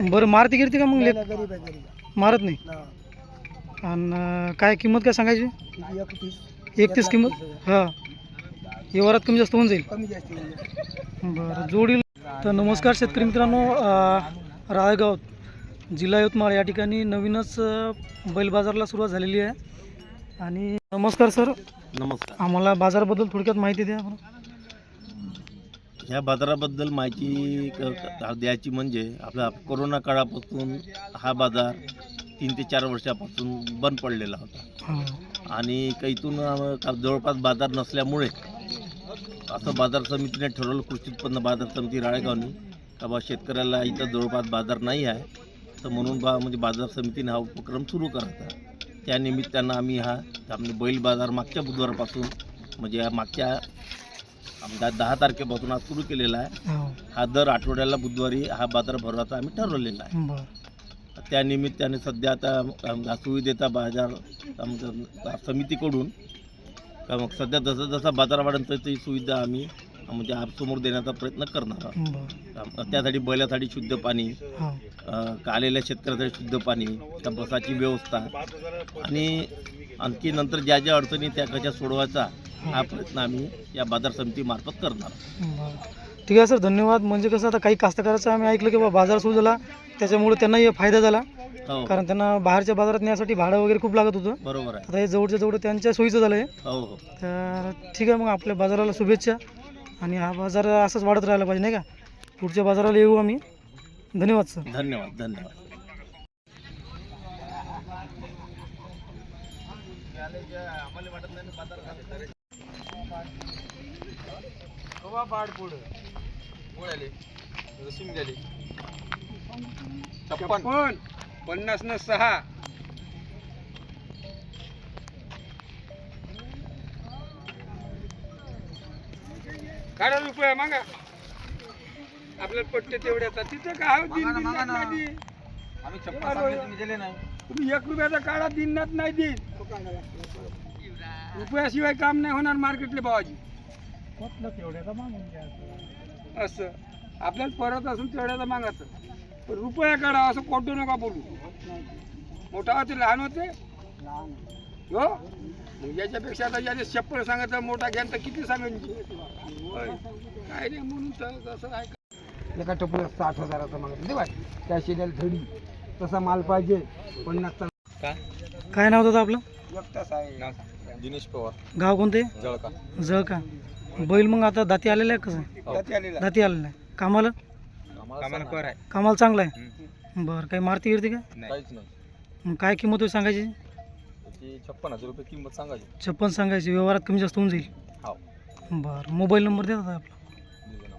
बरं मारती गिरती का मग लेक गरीब आहे गरीब आहे. मारत नाही? हा. आणि काय किंमत काय सांगायची? किती एकतीस. एकतीस किंमत? हां. व्यवहारात कमी जास्त होऊन जाईल. कमी जास्त म्हणजे. बरं जोडील तर नमस्कार शेतकरी मित्रांनो अं, राळेगाव जिल्हा यवतमाळ या ठिकाणी नवीनच अं, बैल बाजारला सुरुवात झालेली आहे. आणि नमस्कार सर. नमस्कार. आम्हाला बाजाराबद्दल थोडक्यात माहिती द्या. बरं. ह्या बाजाराबद्दल माहिती क- द्यायची म्हणजे आपला कोरोना काळापासून हा बाजार तीन ते चार वर्षापासून बंद पडलेला होता. हां. आणि काहीतून अं, का- जवळपास बाजार नसल्यामुळे असं बाजार समितीने ठरवलं कृषी उत्पन्न बाजार समिती राळेगावनी का बा शेतकऱ्याला इथं जवळपास बाजार नाही आहे. तर म्हणून बा म्हणजे बाजार समितीने हा उपक्रम सुरू करायचा. त्या निमित्तानं आम्ही हा आम्ही बैल बाजार मागच्या बुधवारपासून म्हणजे या मागच्या आमच्या दहा तारखेपासून हा सुरू केलेला आहे. हो. हा दर आठवड्याला बुधवारी हा बाजार भरवायचा आम्ही ठरवलेला आहे. त्या निमित्ताने सध्या आता सुविधेचा बाजार आमच्या समितीकडून का मग सध्या जसं जसा बाजार वाढेल तशी ती सुविधा आम्ही म्हणजे आप- समोर देण्याचा प्रयत्न करणार आहोत. त्यासाठी बैलासाठी शुद्ध पाणी हो. आलेल्या शेतकऱ्यासाठी शुद्ध पाणी त्या बसाची व्यवस्था आणि आणखी नंतर ज्या ज्या अडचणी त्या कशा सोडवायचा हा प्रयत्न आम्ही या बाजार समितीमार्फत करणार. बरं. ठीक आहे सर. धन्यवाद. म्हणजे कसं आता काही कास्तकाराचं आम्ही ऐकलं की बा बाजार सुरू झाला त्याच्यामुळे त्यांनाही फायदा झाला. हो. कारण त्यांना बाहेरच्या बाजारात नेण्यासाठी भाडं वगैरे खूप लागत होतं. बरोबर आहे. आता हे जवळच्या जवळ त्यांच्या सोयीचं झालं आहे हो हो. तर ठीक आहे मग आपल्या बाजाराला शुभेच्छा. आणि हा बाजार असाच वाढत राहिला पाहिजे नाही का? पुढच्या बाजाराला येऊ आम्ही. धन्यवाद सर. धन्यवाद धन्यवाद. छप्पन. पन्नास न सहा. काढा रुपये मागा. आपल्याला पट्टे तेवढ्याचा. तिथं काय हो, दिन दिनात नाही दिन. तुम्ही एक रुपयाचा काढा दिनात नाही दिन रुपयाशिवाय काम नाही होणार मार्केटले असं. आपल्याला परत असून तेवढ्याचा मागायचं. पण रुपया काढा असं कोटू नका बोलू. मोठा होते लहान होते? हो? मग याच्यापेक्षा आता याने चप्पल सांगायचं मोठा घ्यान तर किती सांगायची होय. काय नाही म्हणून तर कसं आहे. एका टप्पूला साठ हजाराचा मागत दे बाय त्या शिड्याला धडी. तसा माल पाहिजे. पन्नासचा काय नाव होतं आपलं? तास दिनेश पवार. गाव कोणते? जळका. जळ का बैल मग आता दाती आलेला आहे कसं? आलेला दाती आलेला आहे कामाला? कामाला कर आहे. कामाला चांगलं आहे? बरं काही मारती गिरती का? काहीच नाही. मग काय किंमत सांगायची? छप्पन हजार रुपये किंमत सांगायची. छप्पन सांगायची. व्यवहारात कमी जास्त होऊन जाईल. हो. बरं मोबाईल नंबर द्या दादा आपला.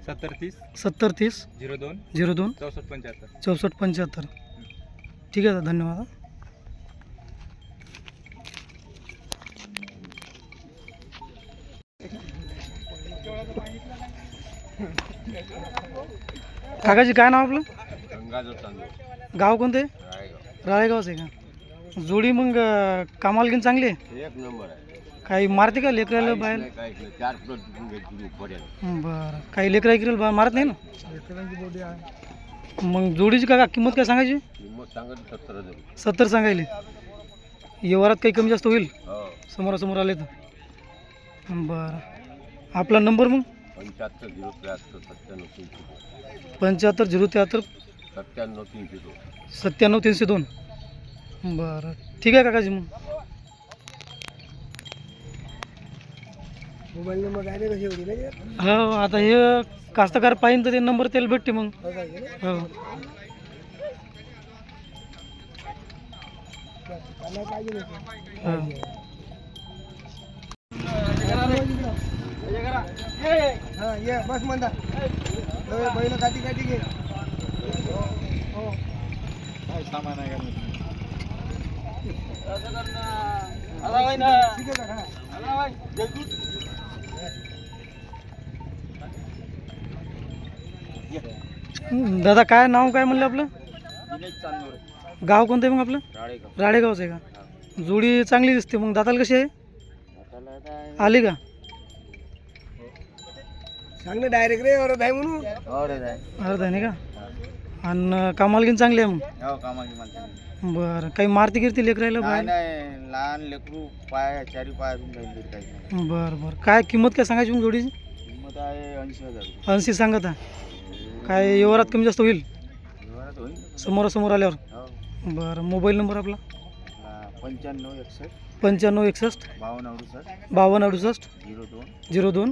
सत्तर तीस. सत्तर तीस. झिरो दोन. झिरो दोन. चौसष्ट पंच्याहत्तर. चौसष्ट पंच्याहत्तर. ठीक आहे दादा धन्यवाद हा. काकाजी काय नाव आपलं? तांदूळ. गाव कोणते? राळेगाव. राळेगावच आहे का? जोडी मग अं, कामाला घेऊन चांगली आहे? एक नंबर आहे. काही मारते का लेकराला बाहेर? काहीच नाही. चार प्लस घ्यायची पर्यंत बरं. काही लेकरा इकरेल बा मारत नाही ना? मग जोडीची का किंमत काय सांगायची? किंमत सांगत सत्तर हजार. सत्तर सांगायली. व्यवहारात काही कमी जास्त होईल? हो. समोरासमोर आले तर. बरं. आपला नंबर मग? पंच्याहत्तर झिरो त्र्याहत्तर सत्त्याण्णव तीनशे दोन. पंच्याहत्तर झिरो त्र्याहत्तर सत्त्याण्णव तीनशे दोन. सत्त्याण्णव तीनशे दोन. बरं. ठीक आहे काकाजी मग. मोबाईल नंबर काय कशी एवढी नाही हो आता हे कास्तकार पाहिजे तर ते नंबर त्याला भेटते मग. हो हो. हा ये बस म्हणता. बैल काठी काठी घे. काय सामान आहे दादा काय नाव काय म्हणलं आपलं? दिनेश चांदोरे गाव कोणतं आहे मग आपलं? राळेगावचं आहे का? जोडी चांगली दिसते. मग दाताला कशी आहे? आली का? सांग ना डायरेक्ट रे order आहे म्हणून. अर्धा नाही का? आणि कामालगीन चांगली आहे मग? हो कामाची माणसं बरं काही मारती गिरती लेकरायला नाही बाहेर? नाही लहान लेकरू पाय चारी पाय अजून काही दूर काही. नाही बरं बरं. काय किंमत काय सांगायची मग जोडीची? किंमत आहे ऐंशी हजार रुपये. ऐंशी सांगत आहे. काय व्यवहारात कमी जास्त होईल? व्यवहारात होईल. समोरासमोर आल्यावर? हो. बरं मोबाईल नंबर आपला? आपला पंच्याण्णव एकसष्ट पंच्याण्णव एकसष्ट बावन्न अडुसष्ट बावन्न अडुसष्ट झिरो दोन झिरो दोन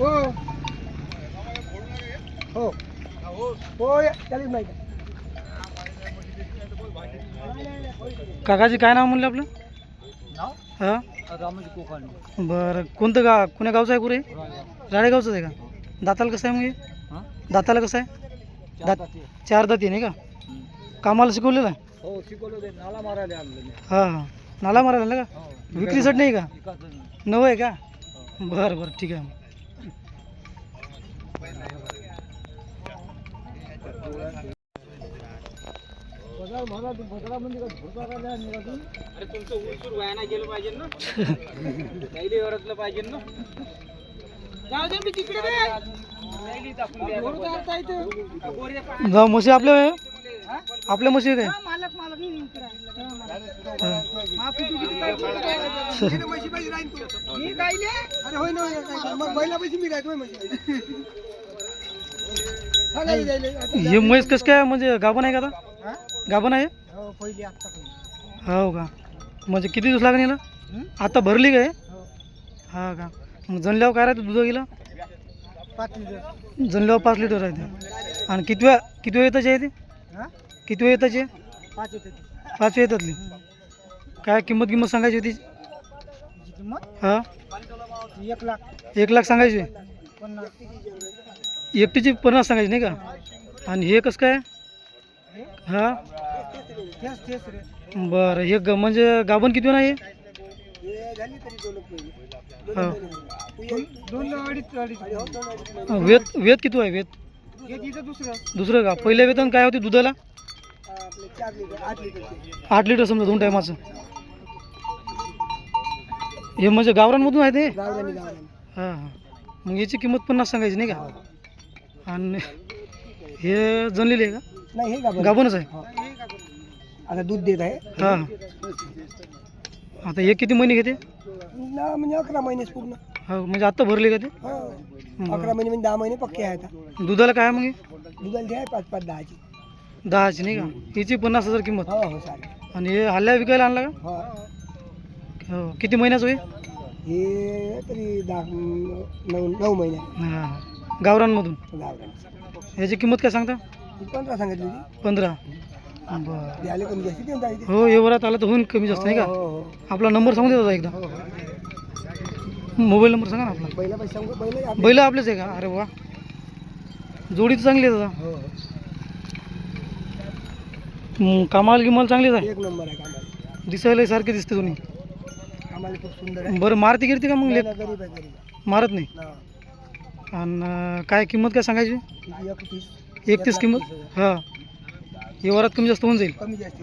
हो. हो. हो काकाजी काय नाव म्हणलं आपलं? हां? रामजी कोकण. बरं कोणतं गा कोण्या गावचं आहे कुरे राळेगावचं आहे का? दाताला कसं आहे मग हे? दाताला कसं आहे? दात चार दाती नाही का? कामाला शिकवलेलं आहे? हो शिकवलं ते नाला मारायला हां हां. नाला मारायला ना का? विक्रीसाठी नाही का? नवं आहे का? बरं बरं ठीक आहे. अरे तुमचं गेलं पाहिजे ना? पाहिजे ना? जाऊ दे मी तिकडे रे. त्याला टाकून द्या. गोरे पा- जाऊ म्हशी आपल्या? आपल्या म्हशी आहे. काय मालक मालक अरे होय ना मग बैला पैसे मी राहतो हे म्हैस कसं काय म्हणजे गाभण आहे का आता? गाभण आहे? हो पहिली हो का? म्हणजे किती दिवस लागेल याला आता भरली काय हा? का? मग जनल्यावर काय राहते दुधा गेला पाच लिटर जनल्यावर पाच लिटर राहते. आणि किती वेळा किती वेळ येताची आहे ते? किती वेळ येताची? आहे पाच येते पाच येतातली काय किंमत किंमत सांगायची होती? किंमत? हा? एक लाख. एक लाख सांगायची? पन्नास. एकटीची पन्नास सांगायची नाही का? आणि हे कसं काय? हा? तेच तेच रे. बरं हे ग म्हणजे गाभण किती आहे हे? दोन हा अडीच अडीच. वेत वेत किती आहे वेत? हे दुसरं. दुसरं का? पहिल्या वेतन काय होते दुधाला? आपले चार लिटर आठ लिटर आठ लिटर समजा दोन टायमाचं हे म्हणजे गावरांमधून आहे ते? गावरानी गावरानी हां हां. मग याची किंमत पन्नास सांगायची नाही का? आणि हे जनलेली आहे का? नाही हे गाभण गाभणच आहे. हो. आता दूध देत आहे. हां आता हे किती महिने घेते? ना म्हणजे अकरा महिनेच पूर्ण. हो म्हणजे आत्ता भरले का ते? हो. अकरा महिने म्हणजे दहा महिने पक्के आहे आता दुधाला काय आहे मग हे? दुधाला ते आहे पाच पाच दहाची. दहाची नाही का? याची पन्नास हजार किंमत. हो हो चालेल आणि हे हल्ल्या विकायला आणला हो का? हो. किती महिन्याचं होईल? हे तरी दहा नऊ नऊ महिने. हां गावरांमधून गावरानी याची किंमत काय सांगता? ही पंधरा सांगितली होती. पंधरा. बरं. द्यायला कमी जास्त देऊन जायचे. हो व्यवहारात आला तर होईल कमी जास्त नाही का? हो हो आपला नंबर सांगू देता एकदा. हो हो. मोबाईल नंबर सांगा ना आपला. पहिला पैसे सांगू पहिले आपले- बैल आपलेच आहे का? अरे वा. जोडी तर चांगली आहे दादा. हो हो. हम्म, कामाला गिमाल चांगलीच आहे. एक नंबर आहे कामाला. दिसायला सारखे दिसते दोन्ही. कामाला खूप सुंदर आहे. बरं मारती गिरती का मग नाही, गरीब आहे गरीब आहे. मारत नाही? हा. आणि काय किंमत काय सांगायची? किती एकतीस किंमत? हां. व्यवहारात कमी जास्त होऊन जाईल. कमी जास्त.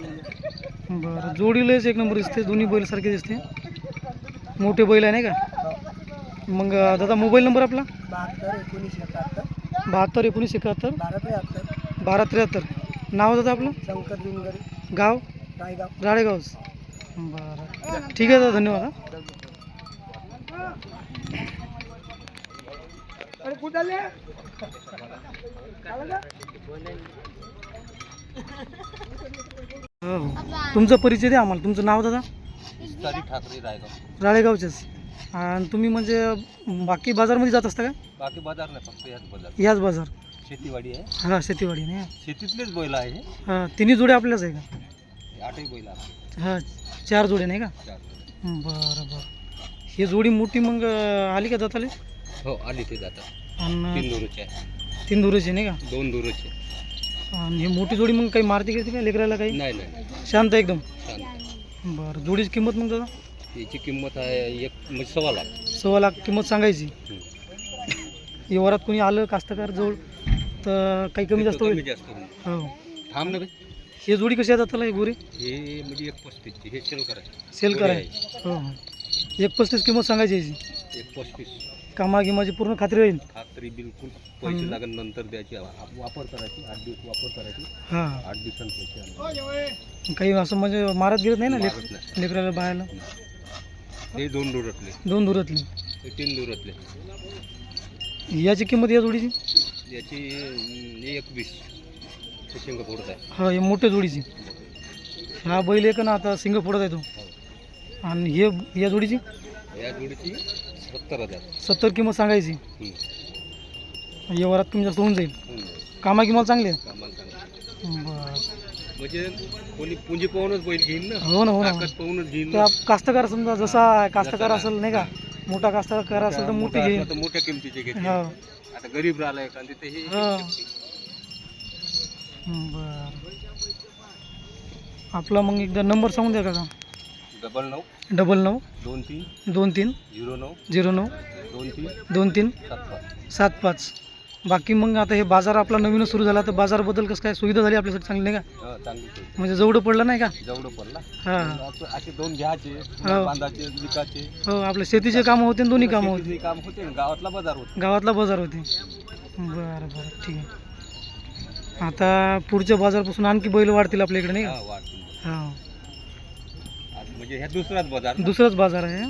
बरं जोडीलाच एक नंबर दिसते दोन्ही बैल सारखे दिसते. मोठे बैल आहे नाही का? हो. मग अं, दादा मोबाईल नंबर आपला? बहात्तर एकोणीसशे एकाहत्तर. बहात्तर एकोणीस एकाहत्तर. बारा त्र्याहत्तर. बारा त्र्याहत्तर. नाव दादा आपलं? शंकर दिनगरी गाव? रायगाव. राळेगावच. बरं. ठीक आहे दादा धन्यवाद हा. अरे तुमचा परिचय द्या आम्हाला. तुमचं नाव दादा? ठाकरे रायगाव. राळेगावचेच. आणि तुम्ही म्हणजे बाकी बाजारमध्ये जात असता का? बाकी बाजार नाही फक्त याच बाजार. याच बाजार. शेतीवाडी आहे. हां शेतीवाडी नाही शेतीतलेच बैल आहे हे. हां तिन्ही जोडे आपल्याच आहे का? हे आठही बैल आहे हां चार जोडे नाही का? चार. बरं बरं. ही जोडी मोठी मग अं, आली का दाताले हो आली ते जातात आणि तीन दोरचे. आहे तीन दुरेचे नाही का? दोन दुरचे. आणि हे मोठी जोडी मग काही मारती गिरती का लेकरायला काही? नाही नाही शांत आहे एकदम. शांत. बरं जोडीची किंमत मग दादा? याची किंमत आहे एक म्हणजे सव्वा लाख. सव्वा लाख किंमत सांगायची. व्यवहारात कोणी आलं कास्तकार जवळ? तर काही कमी जास्त होईल. जास्त हो. थांब ना हे जोडी कशी आहे जाताला हे गोरे? हे म्हणजे एक पस्तीसची हे सेल करायचे. सेल कराय हो हो. एक पस्तीस किंमत सांगायची याची. एक पस्तीस. कामा गिमाची पूर्ण खात्री राहील खात्री बिलकुल. हम्म. पैसे लागेल नंतर द्यायची. वापर करायची. आठ दिवस वापर करायची. हां. आठ पैसे आणायचे. काही असं म्हणजे मारत गिरत नाही ना लेक मारत नाही. लेकराला बाळाला? हे दोन दुरतले दोन दुरातली हे तीन दुरतले याची किंमत या जोडीची? याची अं, एक वीस हे शेंगा फोडत आहे. हा हे मोठ्या जोडीची. हा बैल एक ना आता सिंग फोडत आहे तो. आणि हे या जोडीची? या जोडीची सत्तर हजार. सत्तर किंमत सांगायची. व्यवहारात कमी जास्त होऊन जाईल. कामा किंमत चांगली? आहे म्हणजे कोणी पुंजी पाहूनच बैल घेईन ना? हो ना हो ना. पाहूनच ना. कास्तकार समजा जसा कास्तकार असेल नाही का? मोठा कास्तकार असेल तर मोठी असला तर मोठ्या किमतीचे घेते हो. आता गरीब राहिला एखादी तर हे. हा. बर. आपला मग एकदा नंबर सांगून द्या का डबल नऊ. डबल नऊ. दोन तीन. दोन तीन. झिरो नऊ. झिरो नऊ. दोन तीन. दोन तीन. सात पाच. सात पाच. बाकी मग आता हे बाजार आपला नवीनच सुरू झाला तर बाजारबद्दल कसं काय सुविधा झाली आपल्यासाठी चांगली नाही का? हा, चांगली सोय. म्हणजे जवळ पडलं नाही का? जेवढं पडला. हां. असं- असे दोन घ्यायचे हो. बांधाचे विकाचे हो आपल्या शेतीचे कामं होते आणि दोन्ही कामं होते. शेतीचे काम होते गावातला बाजार होते. गावातला बाजार होते. बरं बरं ठीक आहे. आता पुढच्या बाजारपासून आणखी बैल वाढतील आपल्या इकडे नाही हा का वाढतील. हां. म्हणजे ह्या दुसराच बाजार दुसराच बाजार आहे.